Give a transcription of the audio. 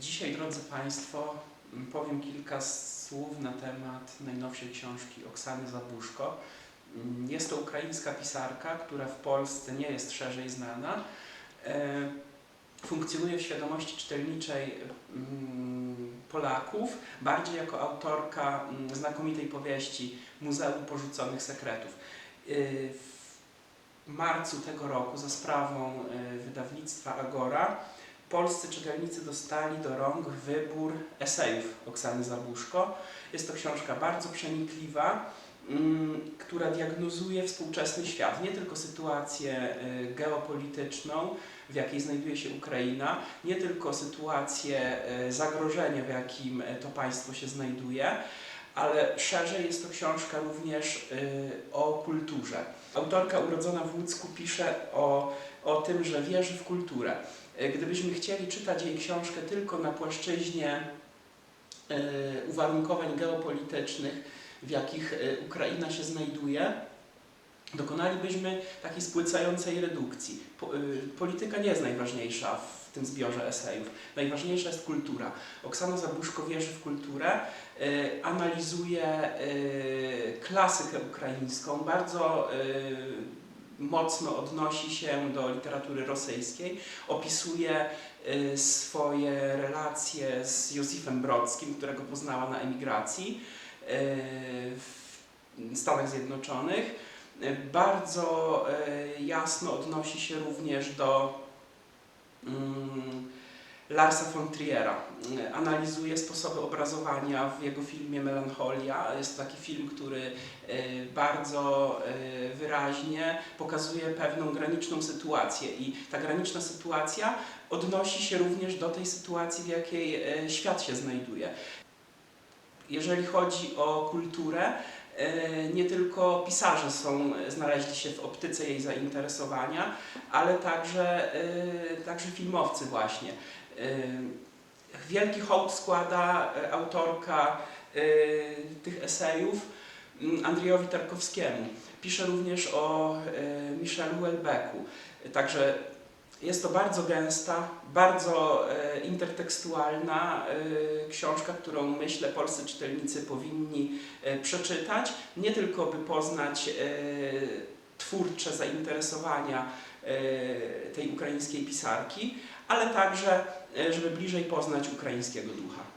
Dzisiaj, drodzy Państwo, powiem kilka słów na temat najnowszej książki Oksany Zabuszko. Mm, Jest to ukraińska pisarka, która w Polsce nie jest szerzej znana. E, Funkcjonuje w świadomości czytelniczej mm, Polaków, bardziej jako autorka mm, znakomitej powieści Muzeum Porzuconych Sekretów. Y, W marcu tego roku za sprawą y, wydawnictwa Agora polscy czytelnicy dostali do rąk wybór esejów Oksany Zabuszko. Jest to książka bardzo przenikliwa, mm, która diagnozuje współczesny świat, nie tylko sytuację y, geopolityczną, w jakiej znajduje się Ukraina, nie tylko sytuację y, zagrożenia, w jakim to państwo się znajduje, ale szerzej jest to książka również y, o kulturze. Autorka urodzona w Łódzku pisze o, o tym, że wierzy w kulturę. Y, Gdybyśmy chcieli czytać jej książkę tylko na płaszczyźnie y, uwarunkowań geopolitycznych, w jakich Ukraina się znajduje, dokonalibyśmy takiej spłycającej redukcji. Y, polityka nie jest najważniejsza w tym zbiorze esejów. Najważniejsza jest kultura. Oksana Zabuszko wierzy w kulturę, y, analizuje y, klasykę ukraińską, bardzo mocno odnosi się do literatury rosyjskiej, opisuje swoje relacje z Józefem Brodskim, którego poznała na emigracji w Stanach Zjednoczonych. Y, Bardzo y, jasno odnosi się również do mm, Larsa von Triera. Y, Analizuje sposoby obrazowania w jego filmie Melancholia. Jest to taki film, który bardzo wyraźnie pokazuje pewną graniczną sytuację i ta graniczna sytuacja odnosi się również do tej sytuacji, w jakiej świat się znajduje. Jeżeli chodzi o kulturę, nie tylko pisarze są, znaleźli się w optyce jej zainteresowania, ale także, y, także filmowcy właśnie. Wielki hołd składa autorka tych esejów mm, Andrzejowi Tarkowskiemu. Pisze również o Michelu Houellebecqu. Także jest to bardzo gęsta, bardzo y, intertekstualna y, książka, którą myślę polscy czytelnicy powinni y, przeczytać, nie tylko by poznać twórcze zainteresowania tej ukraińskiej pisarki, ale także, żeby bliżej poznać ukraińskiego ducha.